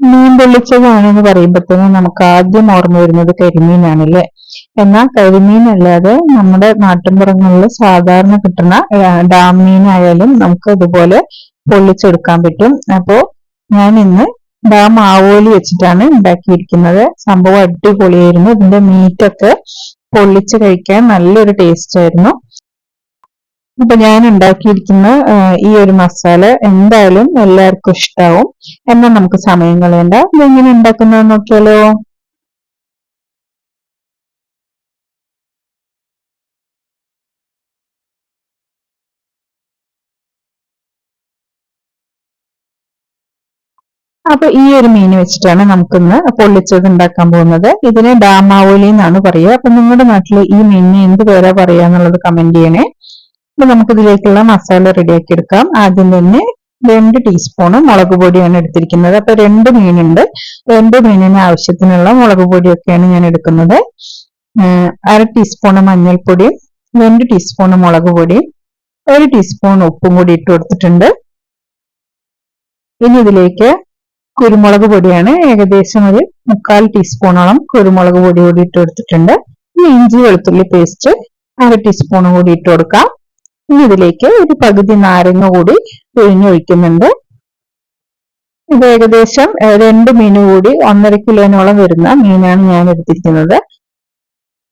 മീൻ പൊള്ളിച്ചതാണെന്ന് പറയുമ്പോഴത്തേനും നമുക്ക് ആദ്യം ഓർമ്മ വരുന്നത് കരിമീനാണല്ലേ? എന്നാൽ കരിമീൻ അല്ലാതെ നമ്മുടെ നാട്ടിൻപുറങ്ങളിൽ സാധാരണ കിട്ടുന്ന ഡാം മീനായാലും നമുക്ക് ഇതുപോലെ പൊള്ളിച്ചെടുക്കാൻ പറ്റും. അപ്പോ ഞാൻ ഇന്ന് ഡാം ആവോലി വെച്ചിട്ടാണ് ഉണ്ടാക്കിയിരിക്കുന്നത്. സംഭവം അടിപൊളിയായിരുന്നു. ഇതിന്റെ മീറ്റൊക്കെ പൊള്ളിച്ച് കഴിക്കാൻ നല്ലൊരു ടേസ്റ്റ് ആയിരുന്നു. അപ്പൊ ഞാൻ ഉണ്ടാക്കിയിരിക്കുന്ന ഈ ഒരു മസാല എന്തായാലും എല്ലാവർക്കും ഇഷ്ടാവും. എന്നാൽ നമുക്ക് സമയം കളയണ്ട. ഇതെങ്ങനെ ഉണ്ടാക്കുന്നത് നോക്കിയാലോ? അപ്പൊ ഈ ഒരു മീൻ വെച്ചിട്ടാണ് നമുക്കിന്ന് പൊള്ളിച്ചത് ഉണ്ടാക്കാൻ പോകുന്നത്. ഇതിന് ഡാമാവോലി എന്നാണ് പറയുക. അപ്പൊ നിങ്ങളുടെ നാട്ടിൽ ഈ മീനിന് എന്ത് പേരാ പറയാന്നുള്ളത് കമന്റ് ചെയ്യണേ. അപ്പൊ നമുക്ക് ഇതിലേക്കുള്ള മസാല റെഡിയാക്കി എടുക്കാം. ആദ്യം തന്നെ രണ്ട് ടീസ്പൂണ് മുളക് പൊടിയാണ് എടുത്തിരിക്കുന്നത്. അപ്പൊ രണ്ട് മീനുണ്ട്. രണ്ട് മീനിന് ആവശ്യത്തിനുള്ള മുളക് പൊടിയൊക്കെയാണ് ഞാൻ എടുക്കുന്നത്. അര ടീസ്പൂണ് മഞ്ഞൾപ്പൊടിയും രണ്ട് ടീസ്പൂണ് മുളക് പൊടിയും ഒരു ടീസ്പൂൺ ഉപ്പും കൂടി ഇട്ട് കൊടുത്തിട്ടുണ്ട്. ഇനി ഇതിലേക്ക് കുരുമുളക് പൊടിയാണ്. ഏകദേശം ഒരു മുക്കാൽ ടീസ്പൂണോളം കുരുമുളക് പൊടി കൂടി ഇട്ട് കൊടുത്തിട്ടുണ്ട്. ഇനി ഇഞ്ചി വെളുത്തുള്ളി പേസ്റ്റ് അര ടീസ്പൂൺ കൂടി ഇട്ട് കൊടുക്കാം. ഇനി ഇതിലേക്ക് ഒരു പകുതി നാരങ്ങ കൂടി പിഴിഞ്ഞൊഴിക്കുന്നുണ്ട്. ഇത് ഏകദേശം രണ്ട് മീൻ കൂടി ഒന്നര കിലോനോളം വരുന്ന മീനാണ് ഞാൻ എടുത്തിരിക്കുന്നത്.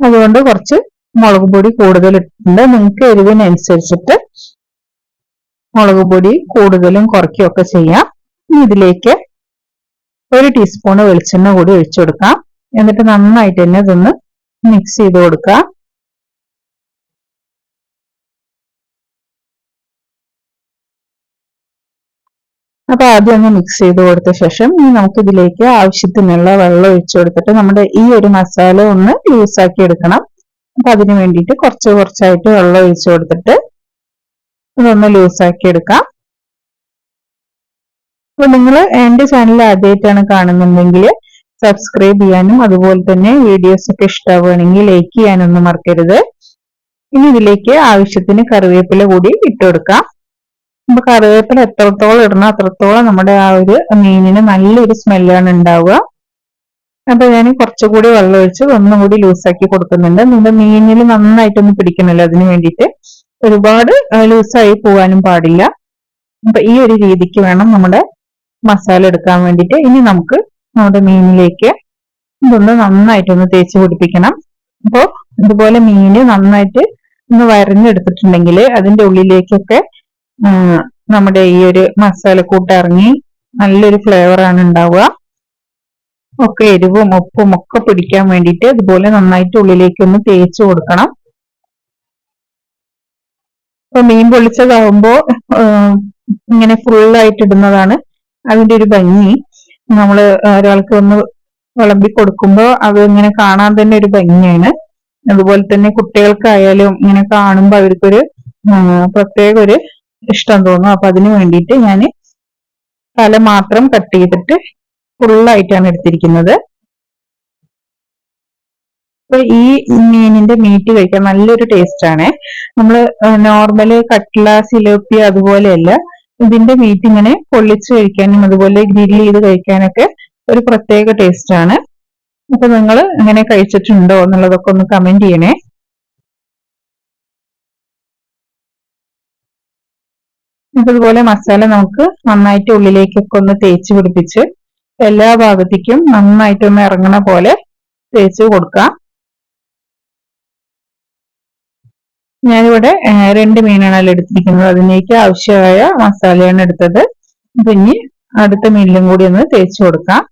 അതുകൊണ്ട് കുറച്ച് മുളക് പൊടി കൂടുതൽ ഇട്ടിട്ടുണ്ട് നിങ്ങൾക്ക് എരിവിനനുസരിച്ചിട്ട് മുളക് പൊടി കൂടുതലും കുറയ്ക്കുകയൊക്കെ ചെയ്യാം. ഇനി ഇതിലേക്ക് ഒരു ടീസ്പൂൺ വെളിച്ചെണ്ണ കൂടി ഒഴിച്ചു കൊടുക്കാം. എന്നിട്ട് നന്നായിട്ട് തന്നെ ഇതൊന്ന് മിക്സ് ചെയ്ത് കൊടുക്കാം. അപ്പൊ ആദ്യം ഒന്ന് മിക്സ് ചെയ്ത് കൊടുത്ത ശേഷം ഇനി നമുക്ക് ഇതിലേക്ക് ആവശ്യത്തിനുള്ള വെള്ളം ഒഴിച്ചു കൊടുത്തിട്ട് നമ്മുടെ ഈ ഒരു മസാല ഒന്ന് യൂസ് ആക്കി എടുക്കണം. അപ്പൊ അതിന് വേണ്ടിയിട്ട് കുറച്ച് കുറച്ചായിട്ട് വെള്ളം ഒഴിച്ചു കൊടുത്തിട്ട് ഇതൊന്ന് ആക്കി എടുക്കാം. അപ്പൊ നിങ്ങൾ എന്റെ ചാനൽ ആദ്യമായിട്ടാണ് കാണുന്നുണ്ടെങ്കിൽ സബ്സ്ക്രൈബ് ചെയ്യാനും അതുപോലെ തന്നെ വീഡിയോസ് ഒക്കെ ഇഷ്ടമാവുകയാണെങ്കിൽ ലൈക്ക് ചെയ്യാനൊന്നും മറക്കരുത്. ഇനി ഇതിലേക്ക് ആവശ്യത്തിന് കറിവേപ്പില കൂടി ഇട്ടുകൊടുക്കാം അപ്പൊ കറിവേപ്പില എത്രത്തോളം ഇടണം അത്രത്തോളം നമ്മുടെ ആ ഒരു മീനിന് നല്ലൊരു സ്മെല്ലാണ് ഉണ്ടാവുക. അപ്പൊ ഞാൻ കുറച്ചുകൂടി വെള്ളം ഒഴിച്ച് ഒന്നും കൂടി ലൂസാക്കി കൊടുക്കുന്നുണ്ട്. നമ്മുടെ മീനിൽ നന്നായിട്ടൊന്ന് പിടിക്കണല്ലോ അതിന് വേണ്ടിയിട്ട്. ഒരുപാട് ലൂസായി പോകാനും പാടില്ല. അപ്പൊ ഈ ഒരു രീതിക്ക് വേണം നമ്മുടെ മസാല എടുക്കാൻ വേണ്ടിയിട്ട്. ഇനി നമുക്ക് നമ്മുടെ മീനിലേക്ക് ഇതൊന്ന് നന്നായിട്ടൊന്ന് തേച്ച് പിടിപ്പിക്കണം. അപ്പോൾ ഇതുപോലെ മീന് നന്നായിട്ട് ഒന്ന് വരഞ്ഞെടുത്തിട്ടുണ്ടെങ്കിൽ അതിന്റെ ഉള്ളിലേക്കൊക്കെ നമ്മുടെ ഈ ഒരു മസാലക്കൂട്ട് ഇറങ്ങി നല്ലൊരു ഫ്ലേവർ ആണ് ഉണ്ടാവുക. ഒക്കെ എരിവും ഉപ്പും ഒക്കെ പിടിക്കാൻ വേണ്ടിയിട്ട് ഇതുപോലെ നന്നായിട്ട് ഉള്ളിലേക്ക് ഒന്ന് തേച്ച് കൊടുക്കണം. ഇപ്പൊ മീൻ പൊള്ളിച്ചതാവുമ്പോ ഇങ്ങനെ ഫുള്ളായിട്ട് ഇടുന്നതാണ് അതിന്റെ ഒരു ഭംഗി. നമ്മൾ ഒരാൾക്ക് ഒന്ന് വിളമ്പി കൊടുക്കുമ്പോൾ അത് ഇങ്ങനെ കാണാൻ തന്നെ ഒരു ഭംഗിയാണ്. അതുപോലെ തന്നെ കുട്ടികൾക്കായാലും ഇങ്ങനെ കാണുമ്പോൾ അവർക്കൊരു പ്രത്യേക ഒരു ഇഷ്ടം തോന്നും. അപ്പൊ അതിന് വേണ്ടിയിട്ട് ഞാൻ തല മാത്രം കട്ട് ചെയ്തിട്ട് ഫുള്ളായിട്ടാണ് എടുത്തിരിക്കുന്നത്. അപ്പൊ ഈ മീനിന്റെ മീറ്റ് കഴിക്കാൻ നല്ലൊരു ടേസ്റ്റ് ആണ്. നമ്മൾ നോർമൽ കട്ട്ല സിലോപ്പി അതുപോലെയല്ല ഇതിന്റെ മീറ്റ് ഇങ്ങനെ പൊള്ളിച്ച് കഴിക്കാനും അതുപോലെ ഗ്രില്ല് ചെയ്ത് കഴിക്കാനൊക്കെ ഒരു പ്രത്യേക ടേസ്റ്റ് ആണ്. അപ്പൊ നിങ്ങൾ എങ്ങനെ കഴിച്ചിട്ടുണ്ടോ എന്നുള്ളതൊക്കെ ഒന്ന് കമന്റ് ചെയ്യണേ. അതുപോലെ മസാല നമുക്ക് നന്നായിട്ട് ഉള്ളിലേക്കൊക്കെ ഒന്ന് തേച്ച് പിടിപ്പിച്ച് എല്ലാ ഭാഗത്തേക്കും നന്നായിട്ട് ഒന്ന് ഇറങ്ങണ പോലെ തേച്ച് കൊടുക്കാം. ഞാനിവിടെ രണ്ട് മീനാണല്ലോ എടുത്തിരിക്കുന്നത്. അതിലേക്ക് ആവശ്യമായ മസാലയാണ് എടുത്തത്. പിന്നെ അടുത്ത മീനിലും കൂടി ഒന്ന് തേച്ച് കൊടുക്കാം.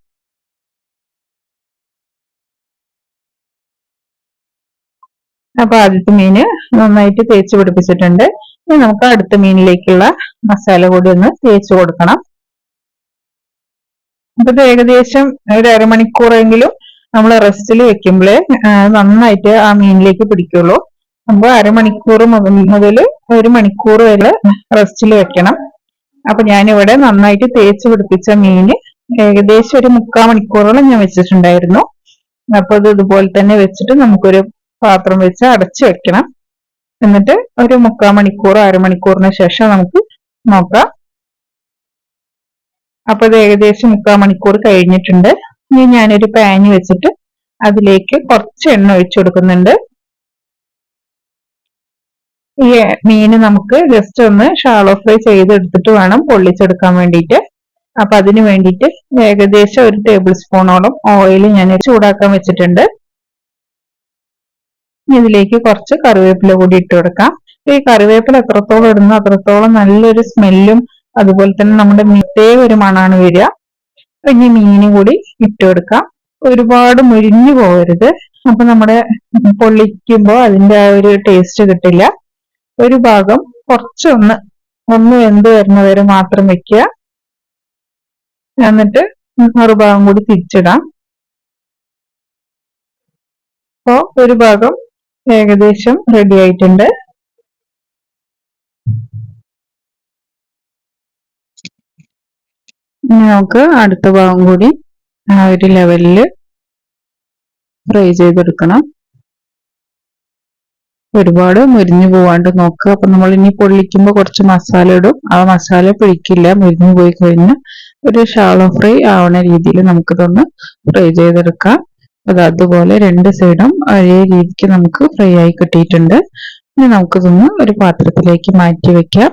അപ്പൊ ആദ്യത്തെ മീന് നന്നായിട്ട് തേച്ച് പിടിപ്പിച്ചിട്ടുണ്ട്. ഇനി നമുക്ക് അടുത്ത മീനിലേക്കുള്ള മസാല കൂടി ഒന്ന് തേച്ച് കൊടുക്കണം. അപ്പൊ ഏകദേശം ഒരു അരമണിക്കൂറെങ്കിലും നമ്മൾ റെസ്റ്റിൽ വെക്കുമ്പോഴേ നന്നായിട്ട് ആ മീനിലേക്ക് പിടിക്കുള്ളൂ. അപ്പൊ അരമണിക്കൂർ മുതൽ ഒരു മണിക്കൂർ വരെ റെസ്റ്റിൽ വെക്കണം. അപ്പൊ ഞാനിവിടെ നന്നായിട്ട് തേച്ച് പിടിപ്പിച്ച മീന് ഏകദേശം ഒരു മുക്കാൽ മണിക്കൂറോളം ഞാൻ വെച്ചിട്ടുണ്ടായിരുന്നു. അപ്പൊ ഇത് ഇതുപോലെ തന്നെ വെച്ചിട്ട് നമുക്കൊരു പാത്രം വെച്ച് അടച്ചു വെക്കണം. എന്നിട്ട് ഒരു മുക്കാൽ മണിക്കൂർ അരമണിക്കൂറിന് ശേഷം നമുക്ക് നോക്കാം. അപ്പൊ ഇത് ഏകദേശം മുക്കാൽ മണിക്കൂർ കഴിഞ്ഞിട്ടുണ്ട്. ഇനി ഞാനൊരു പാന് വെച്ചിട്ട് അതിലേക്ക് കുറച്ച് എണ്ണ ഒഴിച്ചു കൊടുക്കുന്നുണ്ട്. ഈ മീന് നമുക്ക് ജസ്റ്റ് ഒന്ന് ഷാളോ ഫ്രൈ ചെയ്തെടുത്തിട്ട് വേണം പൊള്ളിച്ചെടുക്കാൻ വേണ്ടിയിട്ട്. അപ്പൊ അതിന് വേണ്ടിയിട്ട് ഏകദേശം ഒരു ടേബിൾ സ്പൂണോളം ഓയിൽ ഞാൻ ചൂടാക്കാൻ വെച്ചിട്ടുണ്ട്. ഇതിലേക്ക് കുറച്ച് കറിവേപ്പില കൂടി ഇട്ട് കൊടുക്കാം. ഈ കറിവേപ്പില എത്രത്തോളം ഇടുന്നു അത്രത്തോളം നല്ലൊരു സ്മെല്ലും അതുപോലെ തന്നെ നമ്മുടെ പ്രത്യേക ഒരു മണാണ് വരിക. ഇനി മീനും കൂടി ഇട്ട് കൊടുക്കാം. ഒരുപാട് മുരിഞ്ഞു പോകരുത്. അപ്പൊ നമ്മുടെ പൊള്ളിക്കുമ്പോൾ അതിന്റെ ആ ഒരു ടേസ്റ്റ് കിട്ടില്ല. ഒരു ഭാഗം കുറച്ചൊന്ന് ഒന്ന് വെന്ത് വരുന്നവരെ മാത്രം വെക്കുക. എന്നിട്ട് മറുഭാഗം കൂടി തിരിച്ചിടാം. അപ്പോ ഒരു ഭാഗം ഏകദേശം റെഡി ആയിട്ടുണ്ട്. നമുക്ക് അടുത്ത ഭാഗം കൂടി ആ ഒരു ലെവലിൽ ഫ്രൈ ചെയ്തെടുക്കണം. ഒരുപാട് മുരിഞ്ഞു പോവാണ്ട് നോക്കുക അപ്പൊ നമ്മൾ ഇനി പൊള്ളിക്കുമ്പോൾ കുറച്ച് മസാല ഇടും. ആ മസാല പിടിക്കില്ല മുരിഞ്ഞു പോയി കഴിഞ്ഞാൽ ഒരു ഷാളോ ഫ്രൈ ആവണ രീതിയിൽ നമുക്കിതൊന്ന് ഫ്രൈ ചെയ്തെടുക്കാം. അത് അതുപോലെ രണ്ട് സൈഡും ഒരേ രീതിക്ക് നമുക്ക് ഫ്രൈ ആയി കിട്ടിയിട്ടുണ്ട്. ഇനി നമുക്കിതൊന്ന് ഒരു പാത്രത്തിലേക്ക് മാറ്റി വെക്കാം.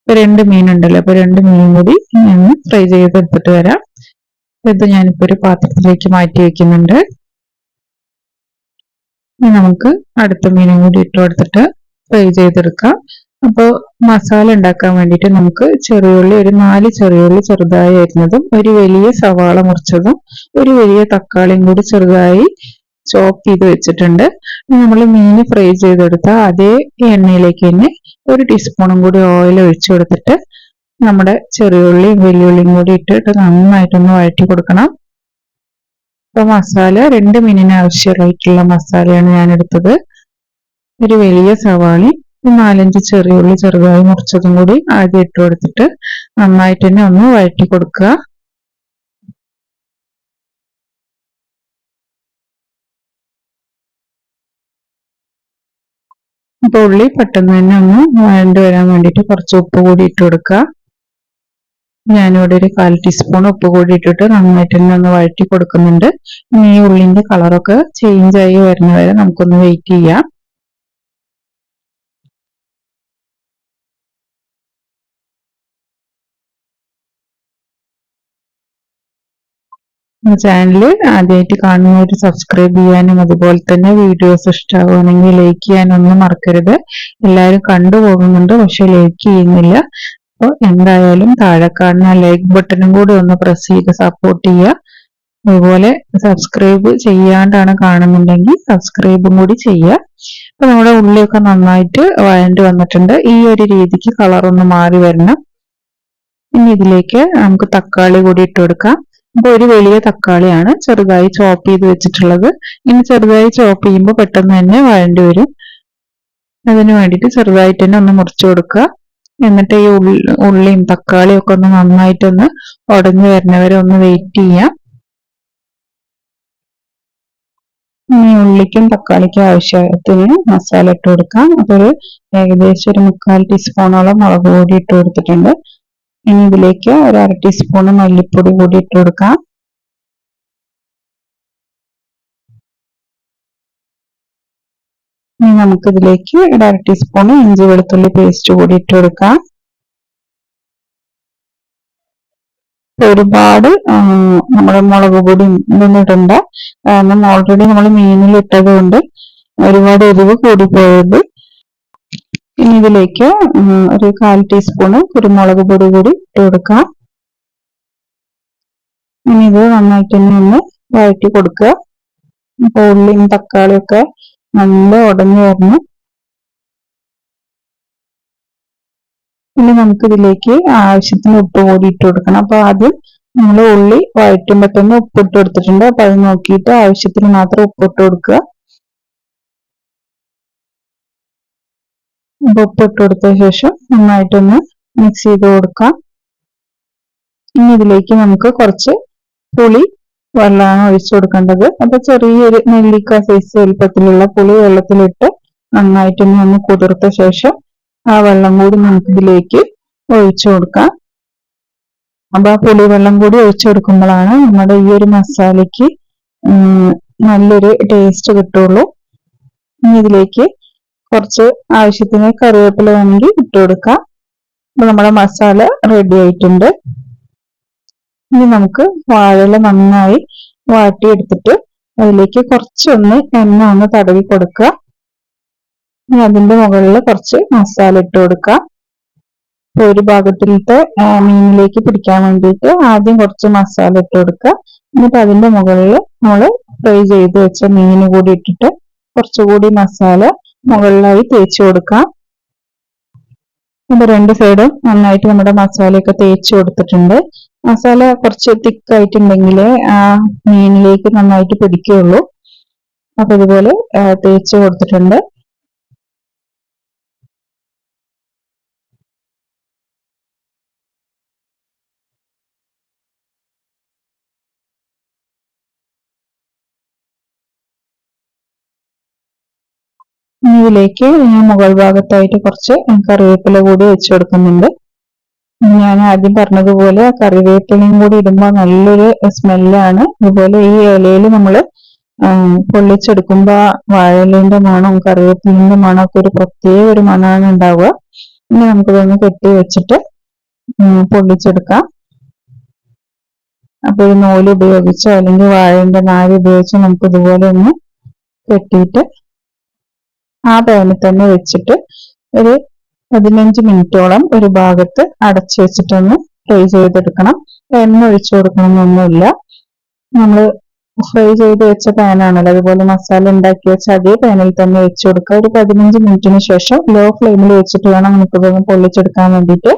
ഇപ്പൊ രണ്ട് മീനുണ്ടല്ലോ അപ്പൊ രണ്ട് മീൻ കൂടി ഞാൻ ഫ്രൈ ചെയ്തെടുത്തിട്ട് വരാം. ഇത് ഞാനിപ്പോ ഒരു പാത്രത്തിലേക്ക് മാറ്റി വെക്കുന്നുണ്ട്. ഇനി നമുക്ക് അടുത്ത മീനും കൂടി ഇട്ട് കൊടുത്തിട്ട് ഫ്രൈ ചെയ്തെടുക്കാം. അപ്പോൾ മസാല ഉണ്ടാക്കാൻ വേണ്ടിയിട്ട് നമുക്ക് ചെറിയുള്ളി ഒരു നാല് ചെറിയുള്ളി ചെറുതായി അരിഞ്ഞതും ഒരു വലിയ സവാള മുറിച്ചതും ഒരു വലിയ തക്കാളിയും കൂടി ചെറുതായി ചോപ്പ് ചെയ്ത് വെച്ചിട്ടുണ്ട്. നമ്മൾ മീൻ ഫ്രൈ ചെയ്തെടുത്ത അതേ എണ്ണയിലേക്ക് തന്നെ ഒരു ടീസ്പൂണും കൂടി ഓയിൽ ഒഴിച്ചു കൊടുത്തിട്ട് നമ്മുടെ ചെറിയുള്ളിയും വലിയുള്ളിയും കൂടി ഇട്ടിട്ട് നന്നായിട്ടൊന്ന് വഴറ്റി കൊടുക്കണം. അപ്പൊ മസാല രണ്ട് മീനിന് ആവശ്യമായിട്ടുള്ള മസാലയാണ് ഞാൻ എടുത്തത് ഒരു വലിയ സവാളി നാലഞ്ച് ചെറിയുള്ളി ചെറുതായി മുറിച്ചതും കൂടി ആദ്യം ഇട്ട് കൊടുത്തിട്ട് നന്നായിട്ട് തന്നെ ഒന്ന് വഴറ്റി കൊടുക്കുക. അപ്പൊ ഉള്ളി പെട്ടെന്ന് തന്നെ ഒന്ന് വഴണ്ട് വരാൻ വേണ്ടിയിട്ട് കുറച്ച് ഉപ്പ് കൂടി ഇട്ട് കൊടുക്കുക. ഞാനിവിടെ ഒരു കാൽ ടീസ്പൂൺ ഉപ്പ് കൂടി ഇട്ടിട്ട് നന്നായിട്ട് തന്നെ ഒന്ന് വഴറ്റി കൊടുക്കുന്നുണ്ട്. ഇനി ഈ ഉള്ളിന്റെ കളറൊക്കെ ചേഞ്ച് ആയി വരുന്നവരെ നമുക്കൊന്ന് വെയിറ്റ് ചെയ്യാം. ചാനൽ ആദ്യമായിട്ട് കാണുന്നവർ സബ്സ്ക്രൈബ് ചെയ്യാനും അതുപോലെ തന്നെ വീഡിയോസ് ഇഷ്ടമാവുകയാണെങ്കിൽ ലൈക്ക് ചെയ്യാനും ഒന്നും മറക്കരുത്. എല്ലാവരും കണ്ടുപോകുന്നുണ്ട് പക്ഷെ ലൈക്ക് ചെയ്യുന്നില്ല. അപ്പോൾ എന്തായാലും താഴെ കാണുന്ന ലൈക്ക് ബട്ടണും കൂടി ഒന്ന് പ്രസ് ചെയ്ത് സപ്പോർട്ട് ചെയ്യുക. അതുപോലെ സബ്സ്ക്രൈബ് ചെയ്യാണ്ടാണ് കാണുന്നുണ്ടെങ്കിൽ സബ്സ്ക്രൈബും കൂടി ചെയ്യുക. അപ്പൊ നമ്മുടെ ഉള്ളിയൊക്കെ നന്നായിട്ട് വഴണ്ടി വന്നിട്ടുണ്ട്. ഈ ഒരു രീതിക്ക് കളർ ഒന്ന് മാറി വരണം. ഇനി ഇതിലേക്ക് നമുക്ക് തക്കാളി കൂടി ഇട്ട് കൊടുക്കാം. അപ്പൊ ഒരു വലിയ തക്കാളിയാണ് ചെറുതായി ചോപ്പ് ചെയ്ത് വെച്ചിട്ടുള്ളത്. ഇനി ചെറുതായി ചോപ്പ് ചെയ്യുമ്പോൾ പെട്ടെന്ന് തന്നെ വഴണ്ടി വരും. അതിന് വേണ്ടിയിട്ട് ചെറുതായിട്ട് തന്നെ ഒന്ന് മുറിച്ചു കൊടുക്കുക. എന്നിട്ട് ഈ ഉള്ളിയും തക്കാളിയും ഒക്കെ ഒന്ന് നന്നായിട്ടൊന്ന് ഉടഞ്ഞു വരുന്നവരെ ഒന്ന് വെയിറ്റ് ചെയ്യാം. ഇനി ഉള്ളിക്കും തക്കാളിക്കും ആവശ്യത്തിന് മസാല ഇട്ട് കൊടുക്കാം. അതൊരു ഏകദേശം ഒരു മുക്കാൽ ടീസ്പൂണോളം മുളക് പൊടി ഇട്ട് കൊടുത്തിട്ടുണ്ട്. ഇനി ഇതിലേക്ക് ഒരു അര ടീസ്പൂൺ മല്ലിപ്പൊടി കൂടി ഇട്ട് കൊടുക്കാം. ഇനി നമുക്കിതിലേക്ക് ഒരു അര ടീസ്പൂൺ ഇഞ്ചി വെളുത്തുള്ളി പേസ്റ്റ് കൂടി ഇട്ട് കൊടുക്കാം. ഒരുപാട് നമ്മുടെ മുളക് പൊടി ഇടണ്ട കാരണം ഓൾറെഡി നമ്മൾ മീനിൽ ഇട്ടത് കൊണ്ട് ഒരുപാട് എരിവ് കൂടിപ്പോയത്. ഇനി ഇതിലേക്ക് ഒരു കാൽ ടീസ്പൂണ് കുരുമുളക് പൊടി കൂടി ഇട്ട് കൊടുക്കാം. ഇനി ഇത് നന്നായിട്ട് തന്നെ ഒന്ന് വഴറ്റി കൊടുക്കുക. അപ്പൊ ഉള്ളിയും തക്കാളിയും ഒക്കെ നല്ല ഉടഞ്ഞു വരണം. ഇനി നമുക്ക് ഇതിലേക്ക് ആവശ്യത്തിന് ഉപ്പ് കൂടി ഇട്ട് കൊടുക്കണം. അപ്പൊ ആദ്യം നമ്മൾ ഉള്ളി വഴറ്റുമ്പോൾ തന്നെ ഉപ്പിട്ട് കൊടുത്തിട്ടുണ്ട്. അപ്പൊ അത് നോക്കിയിട്ട് ആവശ്യത്തിന് മാത്രം ഉപ്പിട്ട് കൊടുക്കുക. ഉപ്പ് ഇട്ട് കൊടുത്ത ശേഷം നന്നായിട്ടൊന്ന് മിക്സ് ചെയ്ത് കൊടുക്കാം. ഇനി ഇതിലേക്ക് നമുക്ക് കുറച്ച് പുളി വെള്ളമാണ് ഒഴിച്ചു കൊടുക്കേണ്ടത്. അപ്പൊ ചെറിയൊരു നെല്ലിക്ക സൈസ് വലുപ്പത്തിലുള്ള പുളി വെള്ളത്തിലിട്ട് നന്നായിട്ടൊന്ന് ഒന്ന് കുതിർത്ത ശേഷം ആ വെള്ളം കൂടി നമുക്ക് ഇതിലേക്ക് ഒഴിച്ചു കൊടുക്കാം. അപ്പൊ ആ പുളി വെള്ളം കൂടി ഒഴിച്ചു കൊടുക്കുമ്പോഴാണ് നമ്മുടെ ഈ ഒരു മസാലയ്ക്ക് നല്ലൊരു ടേസ്റ്റ് കിട്ടുള്ളൂ. ഇനി ഇതിലേക്ക് കുറച്ച് ആവശ്യത്തിന് കറിവേപ്പില വേണമെങ്കിൽ ഇട്ട് കൊടുക്കാം. അപ്പൊ നമ്മുടെ മസാല റെഡി ആയിട്ടുണ്ട്. ഇനി നമുക്ക് വാഴല നന്നായി വാട്ടിയെടുത്തിട്ട് അതിലേക്ക് കുറച്ചൊന്ന് എണ്ണ ഒന്ന് തടവി കൊടുക്കുക. ഇനി അതിന്റെ മുകളിൽ കുറച്ച് മസാല ഇട്ട് കൊടുക്കുക. ഒരു ഭാഗത്തിലത്തെ മീനിലേക്ക് പിടിക്കാൻ വേണ്ടിയിട്ട് ആദ്യം കുറച്ച് മസാല ഇട്ട് കൊടുക്കുക. എന്നിട്ട് അതിന്റെ മുകളിൽ നമ്മൾ ഫ്രൈ ചെയ്ത് വെച്ച മീൻ കൂടി ഇട്ടിട്ട് കുറച്ചുകൂടി മസാല മുകളിലായി തേച്ചു കൊടുക്കാം ഇത് രണ്ട് സൈഡും നന്നായിട്ട് നമ്മുടെ മസാലയൊക്കെ തേച്ചു കൊടുത്തിട്ടുണ്ട്. മസാല കുറച്ച് തിക്കായിട്ടുണ്ടെങ്കിൽ ആ മീനിലേക്ക് നന്നായിട്ട് പിടിക്കുകയുള്ളൂ. അപ്പൊ ഇതുപോലെ തേച്ച് കൊടുത്തിട്ടുണ്ട്. ഇതിലേക്ക് ഞാൻ മുകൾ ഭാഗത്തായിട്ട് കുറച്ച് കറിവേപ്പില കൂടി വെച്ച് കൊടുക്കുന്നുണ്ട്. ഞാൻ ആദ്യം പറഞ്ഞതുപോലെ കറിവേപ്പിലയും കൂടി ഇടുമ്പോൾ നല്ലൊരു സ്മെല്ലാണ്. അതുപോലെ ഈ ഇലയിൽ നമ്മൾ പൊള്ളിച്ചെടുക്കുമ്പോ വാഴലിന്റെ മണം കറിവേപ്പിലിന്റെ മണം ഒക്കെ ഒരു പ്രത്യേക ഒരു മണമാണ് ഉണ്ടാവുക. ഇനി നമുക്കിതൊന്ന് കെട്ടി വെച്ചിട്ട് പൊള്ളിച്ചെടുക്കാം. അപ്പൊ ഒരു നൂൽ ഉപയോഗിച്ചോ അല്ലെങ്കിൽ വാഴന്റെ നാര് ഉപയോഗിച്ചോ നമുക്ക് ഇതുപോലെ ഒന്ന് കെട്ടിയിട്ട് ആ പാനിൽ തന്നെ വെച്ചിട്ട് ഒരു പതിനഞ്ച് മിനിറ്റോളം ഒരു ഭാഗത്ത് അടച്ചു വെച്ചിട്ടൊന്ന് ഫ്രൈ ചെയ്തെടുക്കണം. എണ്ണ ഒഴിച്ചു കൊടുക്കണമെന്നൊന്നുമില്ല നമ്മൾ ഫ്രൈ ചെയ്ത് വെച്ച പാനാണല്ലോ അതുപോലെ മസാല ഉണ്ടാക്കി വെച്ച അതേ പാനിൽ തന്നെ വെച്ചു കൊടുക്കുക. ഒരു പതിനഞ്ച് മിനിറ്റിന് ശേഷം ലോ ഫ്ലെയിമിൽ വെച്ചിട്ട് വേണം നമുക്കിതൊന്ന് പൊള്ളിച്ചെടുക്കാൻ വേണ്ടിയിട്ട്.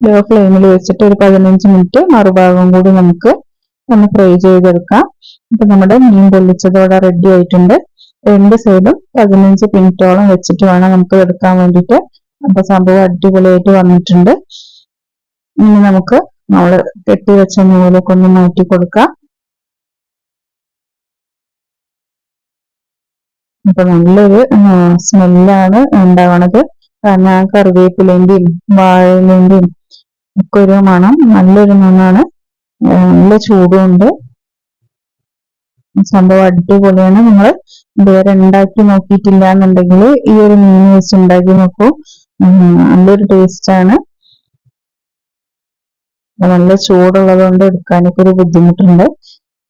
ലോ ഫ്ലെയിമിൽ വെച്ചിട്ട് ഒരു പതിനഞ്ച് മിനിറ്റ് മറുഭാഗം കൂടി നമുക്ക് ഒന്ന് ഫ്രൈ ചെയ്തെടുക്കാം. അപ്പൊ നമ്മുടെ മീൻ പൊള്ളിച്ചതോടെ റെഡി ആയിട്ടുണ്ട്. രണ്ട് സൈഡും പതിനഞ്ച് മിനിറ്റോളം വെച്ചിട്ട് വേണം നമുക്ക് എടുക്കാൻ വേണ്ടിയിട്ട്. അപ്പൊ സംഭവം അടിപൊളിയായിട്ട് വന്നിട്ടുണ്ട്. ഇനി നമുക്ക് നമ്മൾ കെട്ടിവെച്ച നൂലൊക്കെ ഒന്ന് മാറ്റി കൊടുക്കാം. അപ്പൊ നല്ലൊരു സ്മെല്ലാണ് ഉണ്ടാവണത്. കാരണം ആ കറിവേപ്പിലേന്റെയും വാഴലേന്റെയും ഒക്കെ ഒരു മണം നല്ലൊരു മണമാണ് നല്ല ചൂടുണ്ട്. സംഭവം അടിപൊളിയാണ്. നിങ്ങൾ ഇതുവരെ ഉണ്ടാക്കി നോക്കിയിട്ടില്ല എന്നുണ്ടെങ്കിൽ ഈ ഒരു മീൻ വെച്ച് ഉണ്ടാക്കി നോക്കൂ. നല്ലൊരു ആണ്. നല്ല ചൂടുള്ളത് കൊണ്ട് എടുക്കാനൊക്കെ ഒരു ബുദ്ധിമുട്ടുണ്ട്.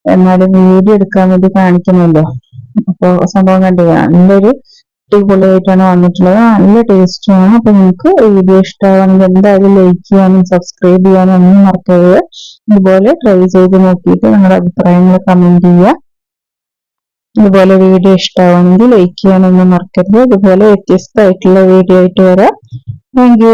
എന്നാലും വീഡിയോ എടുക്കാൻ വേണ്ടി കാണിക്കുന്നില്ലോ അപ്പൊ സംഭവം കണ്ടില്ല? നല്ലൊരു അടിപൊളിയായിട്ടാണ് വന്നിട്ടുള്ളത്. നല്ല ടേസ്റ്റുമാണ് അപ്പൊ നിങ്ങൾക്ക് വീഡിയോ ഇഷ്ടമാണെങ്കിൽ എന്തായാലും ലൈക്ക് ചെയ്യാനും സബ്സ്ക്രൈബ് ചെയ്യാനും ഒന്നും മറക്കരുത്. ഇതുപോലെ ട്രൈ ചെയ്ത് നോക്കിയിട്ട് നിങ്ങളുടെ അഭിപ്രായങ്ങൾ കമന്റ് ചെയ്യുക. ഇതുപോലെ വീഡിയോ ഇഷ്ടമാണെങ്കിൽ ലൈക്ക് ചെയ്യാനൊന്നും മറക്കരുത്. ഇതുപോലെ വ്യത്യസ്തമായിട്ടുള്ള വീഡിയോ ആയിട്ട് വരാം. താങ്ക്